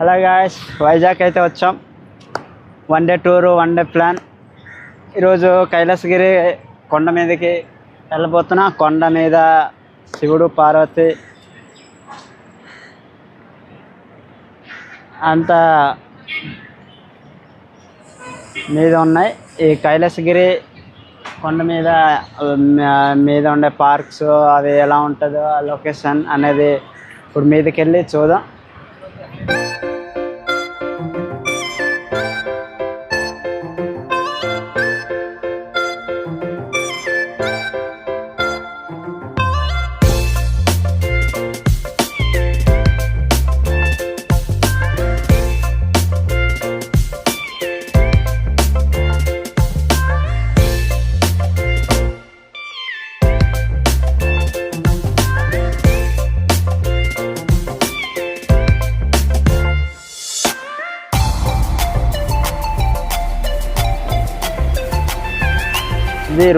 Hello guys Vizag అయితే వచ్చాం. One day tour one day plan ఈరోజు కైలాసగిరి కొండ మీదకి వెళ్ళబోతున్నా. కొండ మీద శివుడు పార్వతి. అంత మీద ఉన్నాయి. ఈ కైలాసగిరి కొండ మీద మీద ఉండే పార్క్స్ అవి ఎలా ఉంటుందో ఆ లొకేషన్ అనేది ఇప్పుడు మీదకి వెళ్ళి చూద్దాం.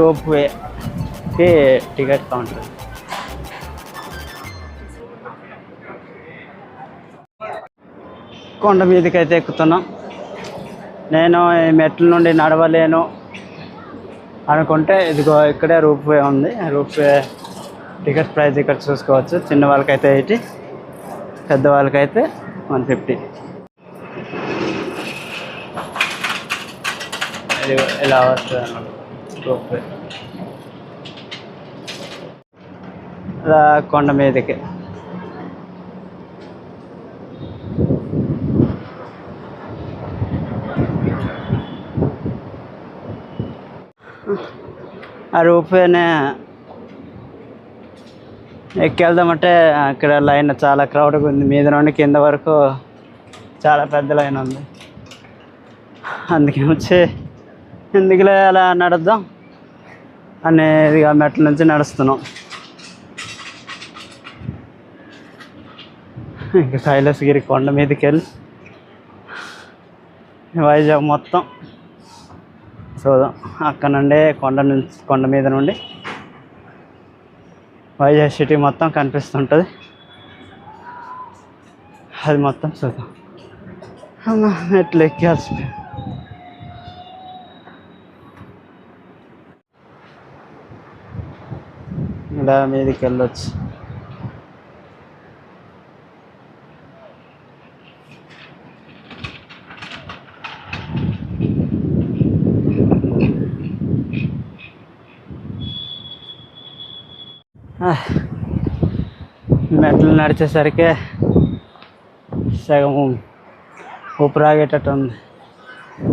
రోప్ వేకి టికెట్ కౌంటర్. కొండ మీదకి అయితే ఎక్కుతున్నాం. నేను ఈ మెట్ల నుండి నడవలేను అనుకుంటే ఇదిగో ఇక్కడే రూప్ వే ఉంది. రూప్ వే టికెట్ ప్రైస్ ఇక్కడ చూసుకోవచ్చు. చిన్న వాళ్ళకైతే ఎయిటీ పెద్దవాళ్ళకైతే వన్ ఫిఫ్టీ. ఇలా వస్తుంది. ఇలా కొండ మీదకి. ఆ రూపేనే ఎక్కెళ్దామంటే అక్కడ లైన్ చాలా క్రౌడ్గా ఉంది. మీద నుండి కింద వరకు చాలా పెద్ద లైన్ ఉంది. అందుకే వచ్చి ఎందుకులే అలా నడుద్దాం అనేది మెట్ల నుంచి నడుస్తున్నాం. ఇంకా కైలాసగిరి కొండ మీదకి వెళ్ళి వైజాగ్ మొత్తం చూద్దాం. అక్కడ నుండి కొండ నుంచి కొండ మీద నుండి వైజాగ్ సిటీ మొత్తం కనిపిస్తుంటుంది. అది మొత్తం చూద్దాం. ఎట్లా ఎక్కాల్సి ఇలా మీదకి వెళ్ళొచ్చు ఆ, మెట్లు నడిచేసరికి సగం ఊపిరాగేటట్టు ఉంది.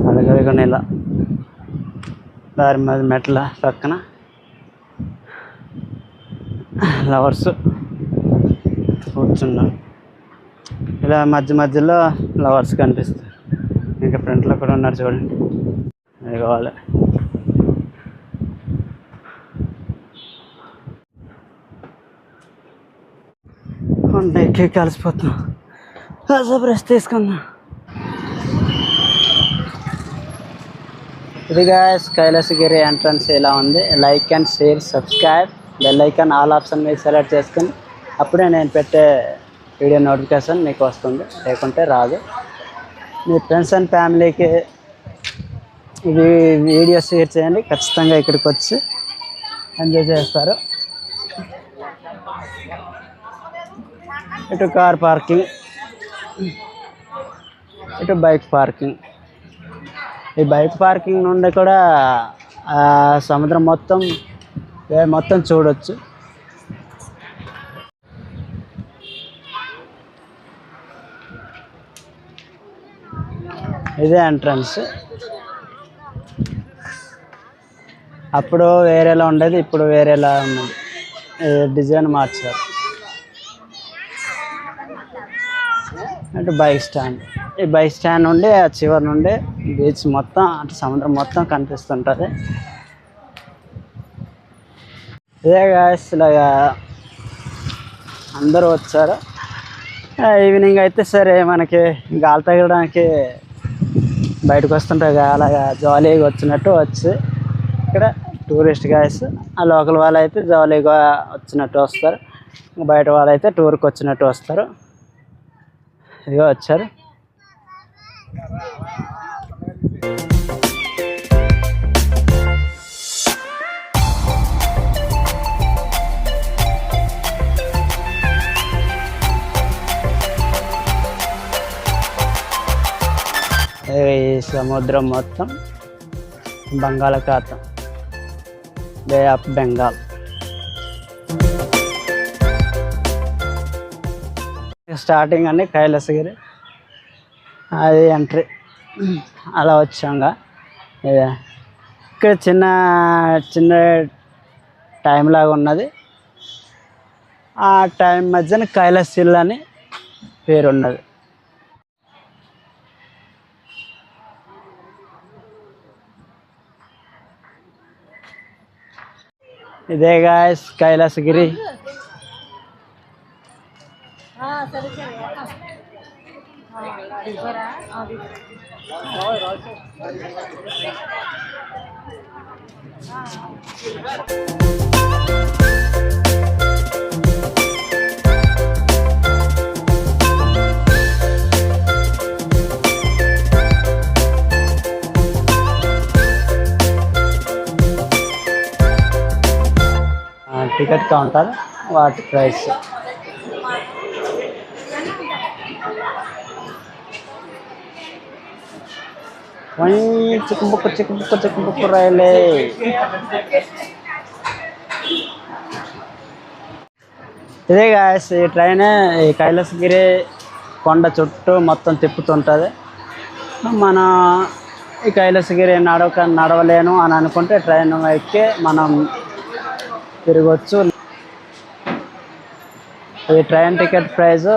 అడగడగని ఇలా దారి మీద మెట్ల పక్కన లవర్స్ కూర్చున్నాం. ఇలా మధ్య మధ్యలో లవర్స్ కనిపిస్తారు ఇంకా ఫ్రంట్లో కూడా ఉన్నారు చూడండి. అది కావాలి కొండ ఎక్కి కలిసిపోతున్నాం. కాసేపు రెస్ట్ తీసుకుందాం ఇది గాయస్ కైలాసగిరి ఎంట్రన్స్ ఇలా ఉంది. Like and share subscribe bell icon all option మీద సెలెక్ట్ చేసుకుని అప్పుడే నేను పెట్టే వీడియో నోటిఫికేషన్ మీకు వస్తుంది. లేకుంటే రాదు. మీ ఫ్రెండ్స్ అండ్ ఫ్యామిలీకి ఇవి వీడియో షేర్ చేయండి. ఖచ్చితంగా ఇక్కడికి వచ్చి ఎంజాయ్ చేస్తారు. ఇటు కార్ పార్కింగ్ ఇటు బైక్ పార్కింగ్ ఈ బైక్ పార్కింగ్ నుండి కూడా సముద్రం మొత్తం మొత్తం చూడొచ్చు. ఇదే ఎంట్రన్స్ అప్పుడు వేరేలా ఉండేది ఇప్పుడు వేరేలా ఉన్నది డిజైన్ మార్చారు. అంటే బైక్ స్టాండ్ ఈ బైక్ స్టాండ్ నుండి ఆ చివరి నుండి బీచ్ మొత్తం అంటే సముద్రం మొత్తం కనిపిస్తుంటుంది. ఇదే గాయస్ ఇలాగా అందరూ వచ్చారు. ఈవినింగ్ అయితే సరే మనకి గాలి తగలడానికి బయటకు వస్తుంటాయి అలాగా జాలీగా వచ్చినట్టు వచ్చి ఇక్కడ టూరిస్ట్ గాయస్ ఆ లోకల్ వాళ్ళు అయితే జాలీగా వచ్చినట్టు వస్తారు. బయట వాళ్ళు అయితే టూర్కి వచ్చినట్టు వస్తారు. ఇదిగో వచ్చారు. ఈ సముద్రం మొత్తం బంగాళాఖాతం. బే ఆఫ్ బెంగాల్ స్టార్టింగ్ అండి కైలాసగిరి. అది ఎంట్రీ అలా వచ్చాంగా. ఇక్కడ చిన్న చిన్న టైం లాగా ఉన్నది. ఆ టైం మధ్యన కైలాస్ అని పేరు ఉన్నది ఇదే గాయస్ కైలాసగిరి టికెట్ కౌంటర్ వాటి ప్రైస్. చిక్కుబుక్కు చిక్కుబుక్కు చిక్కుబుక్కు రైలే. ఇదే గాయస్ ఈ ట్రైన్ ఈ కైలాసగిరి కొండ చుట్టూ మొత్తం తిప్పుతుంటుంది. మన ఈ కైలాసగిరి నడవక నడవలేను అని అనుకుంటే ట్రైన్ ఎక్కి మనం తిరగచ్చు. ఈ train ticket price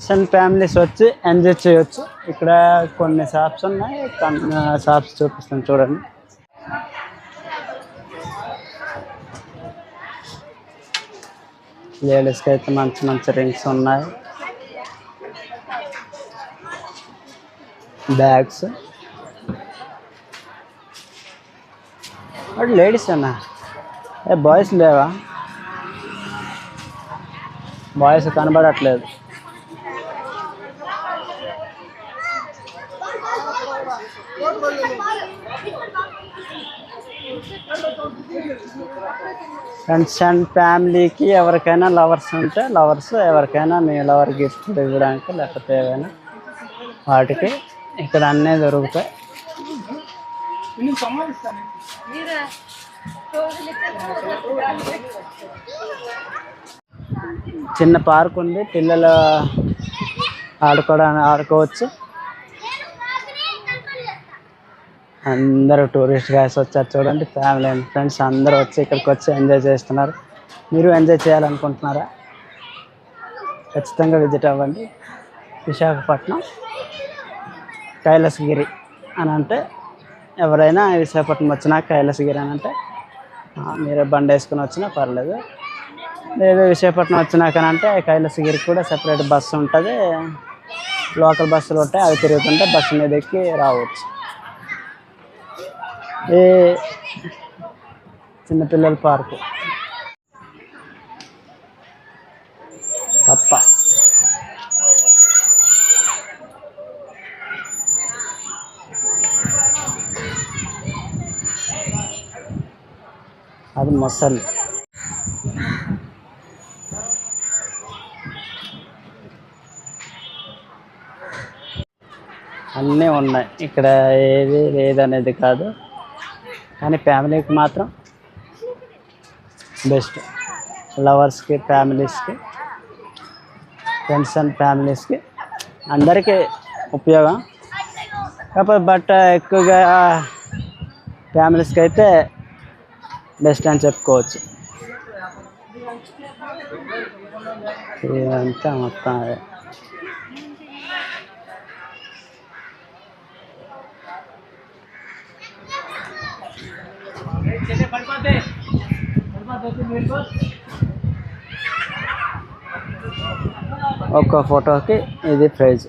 and families వచ్చి ఎంజాయ్ చేయొచ్చు. ఇక్కడ కొన్ని షాప్స్ ఉన్నాయి. షాప్స్ చూపిస్తాను చూడండి. లేడీస్కి అయితే మంచి మంచి రింగ్స్ ఉన్నాయి. బ్యాగ్స్. అది లేడీస్ అన్నా. ఏ బాయ్స్ లేవా? బాయ్స్ కనబడట్లేదు. ఫ్రెండ్స్ అండ్ ఫ్యామిలీకి ఎవరికైనా లవర్స్ ఉంటే లవర్స్ ఎవరికైనా మీ లవర్ గిఫ్ట్ ఇవ్వడానికి లేకపోతే ఏవైనా వాటికి ఇక్కడ అన్నీ దొరుకుతాయి. చిన్న పార్క్ ఉంది పిల్లలు ఆడుకోవడానికి ఆడుకోవచ్చు. అందరూ టూరిస్ట్ గైస్ వచ్చారు చూడండి ఫ్యామిలీ అండ్ ఫ్రెండ్స్ అందరూ వచ్చి ఇక్కడికి వచ్చి ఎంజాయ్ చేస్తున్నారు. మీరు ఎంజాయ్ చేయాలనుకుంటున్నారా? ఖచ్చితంగా విజిట్ అవ్వండి. విశాఖపట్నం. కైలాసగిరి అని అంటే ఎవరైనా విశాఖపట్నం వచ్చినా కైలాసగిరి అని అంటే మీరే బండి వేసుకుని వచ్చినా పర్లేదు. లేదు విశాఖపట్నం వచ్చినాకనంటే కైలాసగిరికి కూడా సెపరేట్ బస్సు ఉంటుంది. లోకల్ బస్సులు ఉంటాయి అవి తిరుగుతుంటే బస్సు మీద ఎక్కి రావచ్చు. ఈ చిన్నపిల్లల పార్కు అది మొసలి. అన్నీ ఉన్నాయి. ఇక్కడ ఏది లేదనేది కాదు. కానీ ఫ్యామిలీకి మాత్రం బెస్ట్. లవర్స్కి ఫ్యామిలీస్కి ఫ్రెండ్స్ అండ్ ఫ్యామిలీస్కి అందరికీ ఉపయోగం. కాకపోతే బట్ ఎక్కువగా ఫ్యామిలీస్కి అయితే బెస్ట్ అని చెప్పుకోవచ్చు ఇదంతా మొత్తం అదే ఒక్క ఫోటోకి ఇది ప్రైజ్